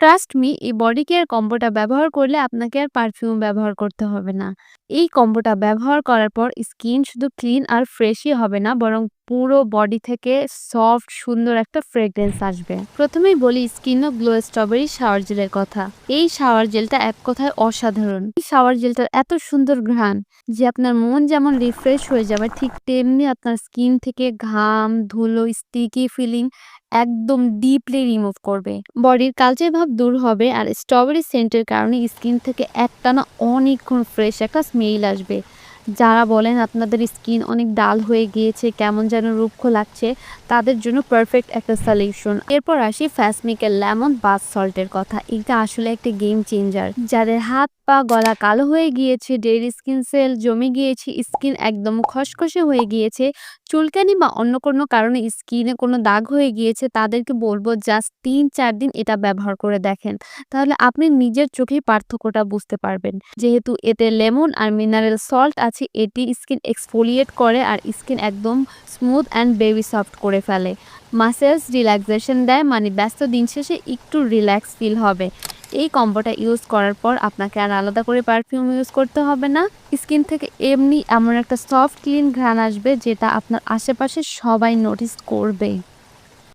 Trust me এই body care কম্বোটা ব্যবহার করলে আপনাকে আর পারফিউম ব্যবহার করতে হবে না। এই কম্বোটা ব্যবহার করার পর স্কিন শুধু ক্লিন আর ফ্রেশই হবে না, বরং পুরো বডি থেকে সফট সুন্দর একটা ফ্রেগ্রেন্স আসবে। প্রথমেই বলি স্কিন ও গ্লো স্ট্রবেরি শাওয়ার জেলের কথা। এই শাওয়ার জেলটা এক কথায় অসাধারণ। এই শাওয়ার জেলটার এত সুন্দর ঘ্রাণ যে আপনার মন যেমন রিফ্রেশ হয়ে যাবে ঠিক তেমনি আপনার স্কিন থেকে ঘাম, ধুলো, স্টিকি ফিলিং একদম ডিপলি রিমুভ করবে। বডির কালচে ভাব দূর হবে আর স্ট্রবেরি সেন্টের কারণে স্কিন থেকে একটানা অনেকক্ষণ ফ্রেশ একটা স্মেল আসবে। যারা বলেন আপনাদের স্কিন অনেক ডাল হয়ে গিয়েছে, কেমন যেন রুক্ষ লাগছে, তাদের জন্য পারফেক্ট একটা সলিউশন এরপর আসি ফ্যাসমিকের লেমন বাথ সল্টের কথা। এটা আসলে একটা গেম চেঞ্জার যাদের হাত পা গলা কালো হয়ে গিয়েছে ডেড স্কিন সেল জমে গিয়েছে স্কিন একদম খসখসে হয়ে গিয়েছে, চুলকানি বা অন্য কোনো কারণে স্কিনে কোনো দাগ হয়ে গিয়েছে, তাদেরকে বলব জাস্ট তিন চার দিন এটা ব্যবহার করে দেখেন। তাহলে আপনি নিজের চোখেই পার্থক্যটা বুঝতে পারবেন। যেহেতু এতে লেমন আর মিনারেল সল্ট আছে এটি স্কিন এক্সফোলিয়েট করে আর স্কিন একদম স্মুথ অ্যান্ড বেবি সফট করে ফেলে। মাসেলস রিল্যাক্সেশন দেয় মানে ব্যস্ত দিন শেষে একটু রিল্যাক্স ফিল হবে। এই কম্বোটা ইউজ করার পর আপনাকে আর আলাদা করে পারফিউম ইউজ করতে হবে না। স্কিন থেকে এমনি এমন একটা সফট ক্লিন ঘ্রাণ আসবে যেটা আপনার আশেপাশে সবাই নোটিস করবে।